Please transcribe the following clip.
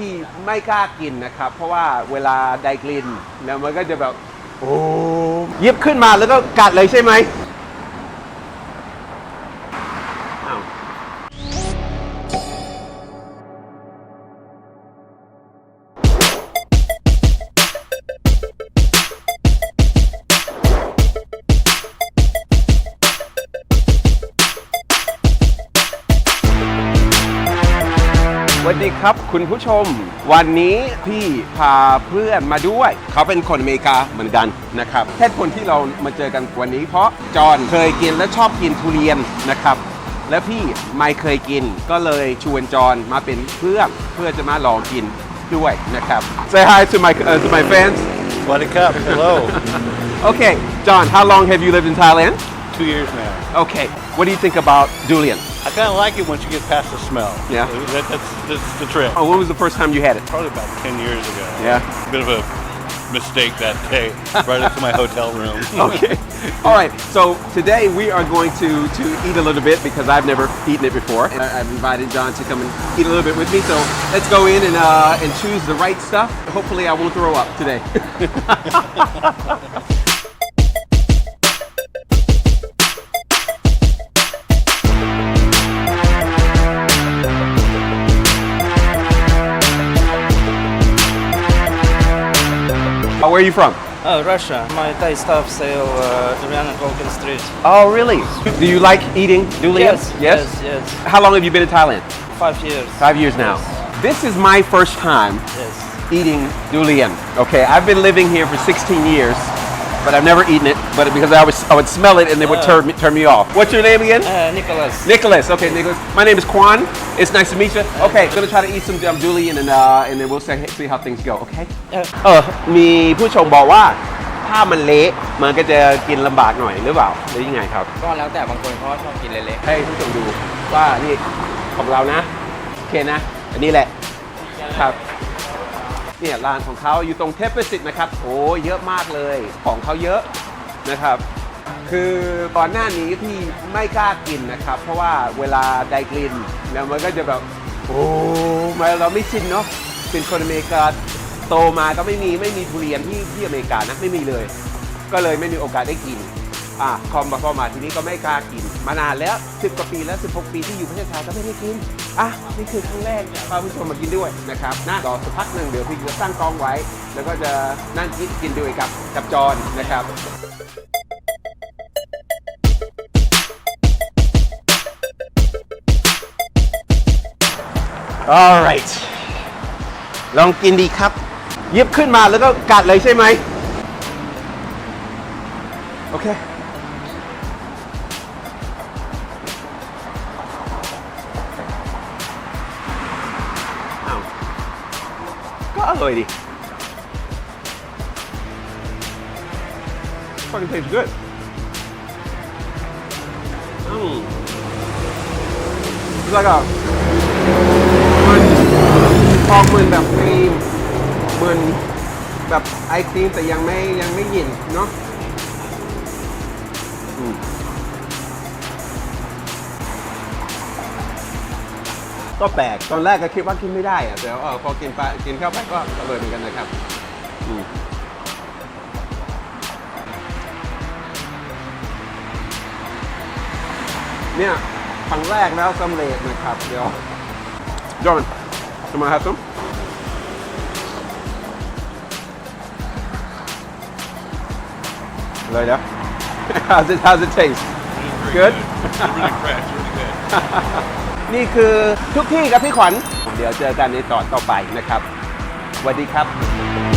ที่ไม่กล้ากินนะครับ เพราะว่าเวลาได้กลิ่นแล้วมันก็จะแบบโอ้หยิบขึ้นมาแล้วก็กัดเลยใช่ไหม วัสดีครับคุณผู้ชม วันนี้พี่พาเพื่อนมาด้วย เขาเป็นคนอเมริกาเหมือนกันนะครับเหตุผลที่เรามาเจอกันวันนี้ เพราะจอห์นเคยกินและชอบกินทุเรียนนะครับและพี่ไม่เคยกินก็เลยชวนจอห์นมาเป็นเพื่อนเพื่อจะมาลองกินด้วยนะครับ Say hi to my uh, to my fans What a cup. Hello. Okay John how long have you lived in Thailand Two years now. Okay what do you think about durian I kind of like it once you get past the smell. Yeah. That, that's, that's the trick. oh, when was the first time you had it Probably about 10 years ago. Yeah. Bit of a mistake that day, right up to my hotel room. okay. All right. So today we are going to to eat a little bit because I've never eaten it before. And I- I've invited John to come and eat a little bit with me. So let's go in and uh, and choose the right stuff. Hopefully, I won't throw up today. where are you from? Oh, Russia. My Thai staff sell uh, durian at Vulcan Street. Oh, really? Do you like eating durian? Yes, yes, yes. How long have you been in Thailand? Five years. Five years now. This is my first time Yes. eating durian. Okay, I've been living here for 16 years, but I've never eaten it. But because I was, I would smell it and it would turn me, turn me off. What's your name again? Uh, Nicholas. Nicholas. Okay, Nicholas. My name is Kwan. It's nice to meet you. Okay, gonna try to eat some um, durian and uh, and then we'll see, see how things go. Okay. Yeah. เออ มีผู้ชมบอกว่า ถ้ามันเละมันก็จะกินลำบากหน่อยหรือเปล่าหรือยังไงครับ ก็แล้วแต่บางคนเขาชอบกินเละ ให้ผู้ชมดูว่านี่ของเรานะ โอเคนะ อันนี้แหละครับ เนี่ยร้านของเขาอยู่ตรงเทพประสิทธิ์นะครับ โอ้เยอะมากเลยของเขาเยอะนะครับ คือก่อนหน้านี้ที่ไม่กล้ากินนะครับ เพราะว่าเวลาได้กลิ่นแล้วมันก็จะแบบโอ้มาเราไม่ชินเนาะเป็นคนอเมริกาโตมาก็ไม่มีไม่มีทุเรียนที่ที่อเมริกานะไม่มีเลย ก็เลยไม่มีโอกาสได้กินอะคอมพอมาทีนี้ก็ไม่กล้ากิน มานานแล้ว10กว่าปีแล้ว16ปีที่อยู่ประเทศไทยก็ไม่ได้กิน อะนี่คือครั้งแรกพาผู้ชมมากินด้วยนะครับนะรอสักพักหนึ่งเดี๋ยวพี่จะตั้งกล้องไว้ แล้วก็จะนั่งกินกินด้วยกับกับจอนนะครับ alright ลองกินดีครับหยิบขึ้นมาแล้วก็กัดเลยใช่ไหมโอเค ร่อยดิ fucking tastes good อืม It's like a มันออกเหมือนแบบครีมเหมือนแบบไอครีมแต่ยังไม่ยังไม่หยินเนาะ ก็แปลกตอนแรกก็คิดว่ากินไม่ได้อะแต่ว่าเออพอกินไปกินเข้าไปก็อร่อยเหมือนกันนะครับอืมเนี่ยครั้งแรกแล้วสำเร็จนะครับ เดี๋ยวจอห์นจะมาครับตุ้มเลยนะ how's it how's it taste good really fresh, really good. นี่คือทุกที่ครับพี่ขวัญเดี๋ยวเจอกันในตอนต่อไปนะครับสวัสดีครับ